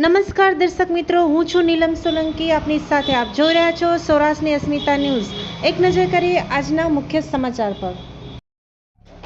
નમસ્કાર દર્શક મિત્રો, હું છું નીલમ સોલંકી. આપની સાથે આપ જોઈ રહ્યા છો સૌરાષ્ટ્રની અસ્મિતા ન્યૂઝ. એક નજર કરીએ આજના મુખ્ય સમાચાર પર.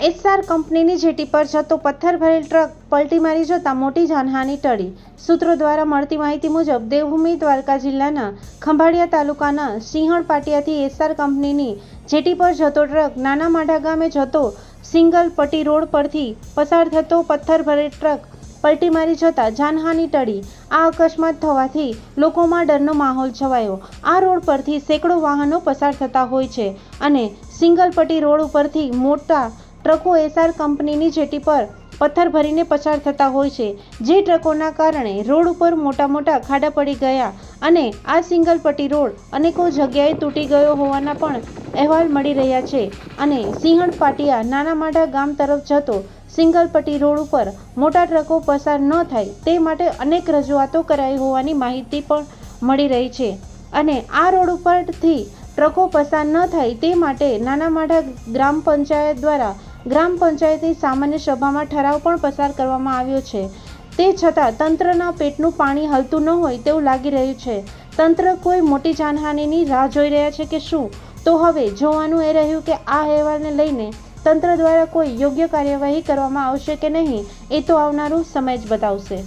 એસઆર કંપનીની જેટી પર જતો પથ્થર ભરેલ ટ્રક પલટી મારી જતાં મોટી જાનહાની ટળી. સૂત્રો દ્વારા મળતી માહિતી મુજબ, દેવભૂમિ દ્વારકા જિલ્લાના ખંભાળિયા તાલુકાના સિંહણ પાટિયાથી એસઆર કંપનીની જેટી પર જતો ટ્રક નાના માઢા ગામે જતો સિંગલ પટી રોડ પરથી પસાર થતો પથ્થર ભરેલ ટ્રક પલટી મારી જતા જાનહાની ટળી. આ અકસ્માત થવાથી લોકોમાં ડરનો માહોલ છવાયો. આ રોડ પરથી સેંકડો વાહનો પસાર થતા હોય છે અને સિંગલ પટ્ટી રોડ ઉપરથી મોટા ટ્રકો એસઆર કંપનીની જેટી પર પથ્થર ભરીને પસાર થતા હોય છે. જે ટ્રકોના કારણે રોડ ઉપર મોટા મોટા ખાડા પડી ગયા અને આ સિંગલ પટ્ટી રોડ અનેકો જગ્યાએ તૂટી ગયો હોવાના પણ અહેવાલ મળી રહ્યા છે. અને સિંહણ પાટિયા નાના માઢા ગામ તરફ જતો સિંગલ પટ્ટી રોડ ઉપર મોટા ટ્રકો પસાર ન થાય તે માટે અનેક રજૂઆતો કરાઈ હોવાની માહિતી પણ મળી રહી છે. અને આ રોડ ઉપરથી ટ્રકો પસાર ન થાય તે માટે નાના માઢા ગ્રામ પંચાયત દ્વારા ગ્રામ પંચાયતની સામાન્ય સભામાં ઠરાવ પણ પસાર કરવામાં આવ્યો છે. તે છતાં તંત્રના પેટનું પાણી હલતું ન હોય તેવું લાગી રહ્યું છે. તંત્ર કોઈ મોટી જાનહાનિની રાહ જોઈ રહ્યા છે કે શું? તો હવે જોવાનું એ રહ્યું કે આ અહેવાલને લઈને તંત્ર દ્વારા કોઈ યોગ્ય કાર્યવાહી કરવામાં આવશે કે નહીં, એ તો આવનારું સમય જ બતાવશે.